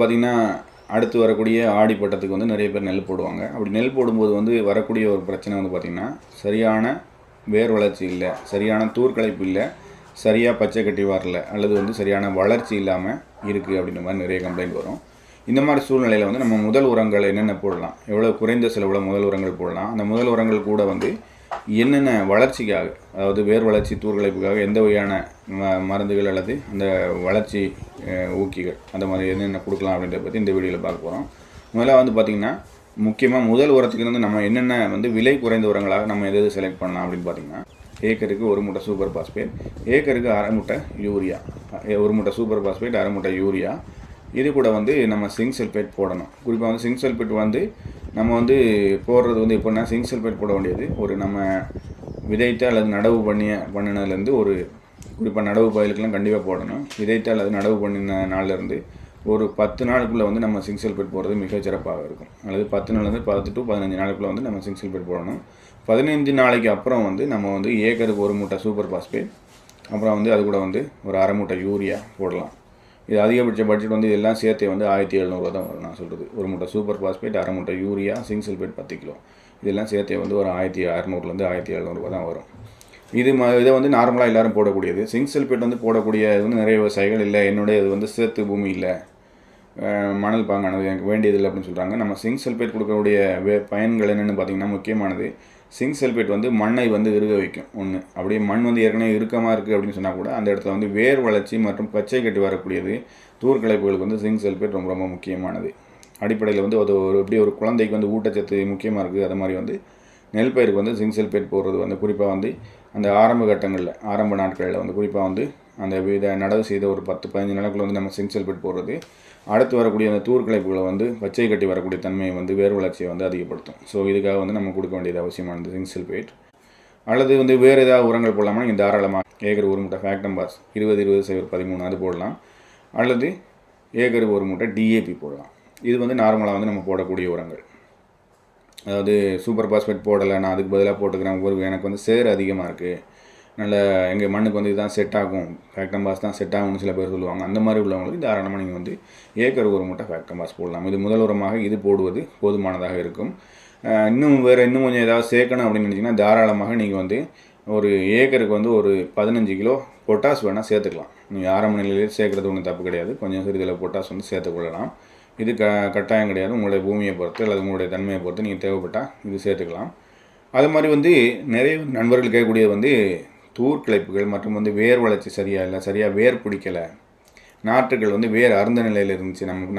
பார்த்திங்கன்னா அடுத்து வரக்கூடிய ஆடி பட்டத்துக்கு வந்து நிறைய பேர் நெல் போடுவாங்க. அப்படி நெல் போடும்போது வந்து வரக்கூடிய ஒரு பிரச்சனை வந்து பார்த்திங்கன்னா சரியான வேர் வளர்ச்சி இல்லை சரியான தூர்க்கலைப்பு இல்லை சரியாக பச்சை கட்டி வரல அல்லது வந்து சரியான வளர்ச்சி இல்லாமல் இருக்குது அப்படின்ற மாதிரி நிறைய கம்ப்ளைண்ட் வரும். இந்த மாதிரி சூழ்நிலையில் வந்து நம்ம முதல் உரங்கள் என்னென்ன போடலாம்? எவ்வளோ குறைந்த செலவில் முதல் உரங்கள் போடலாம்? அந்த முதல் உரங்கள் கூட வந்து என்னென்ன வளர்ச்சிக்காக அதாவது வேர் வளர்ச்சி தூர்களைப்புக்காக எந்த வகையான ம- மருந்துகள் அல்லது அந்த வளர்ச்சி ஊக்கிகள் அந்த மாதிரி என்னென்ன கொடுக்கலாம் அப்படின்றத பற்றி இந்த வீடியோவில் பார்க்க போகிறோம் முதல்ல வந்து பார்த்திங்கன்னா முக்கியமாக முதல் உரத்துக்கு வந்து நம்ம என்னென்ன வந்து விலை குறைந்த உரங்களாக நம்ம எது எது செலக்ட் பண்ணலாம் அப்படின்னு பார்த்தீங்கன்னா ஏக்கருக்கு ஒரு மூட்டை சூப்பர் பாஸ்பேட் ஏக்கருக்கு அரை மூட்டை யூரியா ஒரு மூட்டை சூப்பர் பாஸ்பேட் அரை மூட்டை யூரியா இது கூட வந்து நம்ம சிங்க் சல்பேட் போடணும். குறிப்பாக வந்து சிங்க் சல்பேட் வந்து நம்ம வந்து போடுறது வந்து எப்படின்னா சிங்க் சல்பேட் போட வேண்டியது ஒரு நம்ம விதைத்த அல்லது நடவு பண்ணிய பண்ணினதுலேருந்து ஒரு குறிப்பாக நடவு பயிலுக்கெல்லாம் கண்டிப்பாக போடணும். விதைத்த அல்லது நடவு பண்ணின நாள்லேருந்து ஒரு பத்து நாளுக்குள்ளே வந்து நம்ம சிங்க் சல்பேட் போடுறது மிக சிறப்பாக இருக்கும். அல்லது பத்து நாள்லேருந்து பத்து டு பதினஞ்சு நாளுக்குள்ளே வந்து நம்ம சிங்க் சல்பேட் போடணும். பதினைஞ்சு நாளைக்கு அப்புறம் வந்து நம்ம வந்து ஏக்கருக்கு ஒரு மூட்டை சூப்பர் பாஸ்பேட் அப்புறம் வந்து அது கூட வந்து ஒரு அரை மூட்டை யூரியா போடலாம். இது அதிகபட்ச பட்ஜெட் வந்து இதெல்லாம் சேர்த்தே வந்து ஆயிரத்தி எழுநூறுவா தான் வரும் நான் சொல்கிறது ஒரு மூட்டை சூப்பர் பாஸ்பேட் அரை மூட்டை யூரியா சிங் சல்பேட் பத்து கிலோ. இதெல்லாம் சேர்த்தே வந்து ஒரு ஆயிரத்தி அறநூறுலேருந்து ஆயிரத்தி எழுநூறுவா தான் வரும். இது ம இதை வந்து நார்மலாக எல்லோரும் போடக்கூடியது. சிங் சல்பேட் வந்து போடக்கூடிய இது வந்து நிறைய விவசாயிகள் இல்லை. என்னுடைய இது வந்து சேர்த்து பூமி இல்லை. மணல் பாங்கானது எனக்கு வேண்டியதில்லை அப்படின்னு சொல்கிறாங்க நம்ம சிங் சல்பேட் கொடுக்கக்கூடிய வே பயன்கள் என்னென்னு பார்த்தீங்கன்னா முக்கியமானது. சிங்க் செல்பேட் வந்து மண்ணை வந்து இறுக வைக்கும். ஒன்று அப்படியே மண் வந்து ஏற்கனவே இறுக்கமாக இருக்குது அப்படின்னு சொன்னால் கூட அந்த இடத்துல வந்து வேர் வளர்ச்சி மற்றும் பச்சை கட்டி வரக்கூடியது தூர்கலைப்புகளுக்கு வந்து சிங்க் செல்பேட் ரொம்ப ரொம்ப முக்கியமானது. அடிப்படையில் வந்து அது ஒரு எப்படி ஒரு குழந்தைக்கு வந்து ஊட்டச்சத்து முக்கியமாக இருக்குது. அது மாதிரி வந்து நெல் பயிருக்கு வந்து சிங்க் செல்பேட் போடுறது வந்து குறிப்பாக வந்து அந்த ஆரம்ப கட்டங்களில் ஆரம்ப நாட்களில் வந்து குறிப்பாக வந்து அந்த வித நடவு செய்த ஒரு பத்து பதினஞ்சு நாளுக்குள்ள வந்து நம்ம சிங்க் சல்பேட் போடுறது. அடுத்து வரக்கூடிய அந்த தூர்கலைப்புகளை வந்து பச்சை கட்டி வரக்கூடிய தன்மையை வந்து வேர் வளர்ச்சியை வந்து அதிகப்படுத்தும். ஸோ இதுக்காக வந்து நம்ம கொடுக்க வேண்டியது அவசியமானது சிங்க் சல்பேட் அல்லது வந்து வேறு ஏதாவது உரங்கள் போடலாமா நீங்கள் தாராளமாக ஏக்கர் ஒரு மூட்டை ஃபேக்டம் பாஸ் இருபது இருபது சைவர் பதிமூணு அது போடலாம். அல்லது ஏக்கர் ஒரு மூட்டை டிஏபி போடலாம். இது வந்து நார்மலாக வந்து நம்ம போடக்கூடிய உரங்கள். அதாவது சூப்பர் பாஸ்பேட் போடலை நான் அதுக்கு பதிலாக போட்டுக்கிறேன். ஒரு எனக்கு வந்து சேர் அதிகமாக இருக்குது நல்ல எங்கள் மண்ணுக்கு வந்து இதுதான் செட் ஆகும். ஃபேக்டம் பாஸ் தான் செட் ஆகும்னு சில பேர் சொல்லுவாங்க. அந்த மாதிரி உள்ளவங்களுக்கு தாராளமாக நீங்கள் வந்து ஏக்கர் ஒரு மூட்டை ஃபேக்டம் பாஸ் போடலாம். இது முதல் உரமாக இது போடுவது போதுமானதாக இருக்கும். இன்னும் வேறு இன்னும் கொஞ்சம் ஏதாவது சேர்க்கணும் அப்படின்னு நினச்சிங்கன்னா தாராளமாக நீங்கள் வந்து ஒரு ஏக்கருக்கு வந்து ஒரு பதினஞ்சு கிலோ பொட்டாஸ் வேணால் சேர்த்துக்கலாம். நீங்கள் ஆரம்ப நிலையிலே சேர்க்குறது ஒன்றும் தப்பு கிடையாது. கொஞ்சம் சிறிதளவு பொட்டாஸ் வந்து சேர்த்துக்கொள்ளலாம் இது க கட்டாயம் கிடையாது. உங்களுடைய பூமியை பொறுத்து அல்லது உங்களுடைய தன்மையை பொறுத்து நீங்கள் தேவைப்பட்டால் இது சேர்த்துக்கலாம். அது மாதிரி வந்து நிறைய நண்பர்கள் கேட்கக்கூடியது வந்து தூர் கிளைப்புகள் மற்றும் வந்து வேர் வளர்ச்சி சரியாக இல்லை சரியாக வேர் பிடிக்கலை. நாற்றுகள் வந்து வேர் அருந்த நிலையில் இருந்துச்சு. நமக்கு நாற்று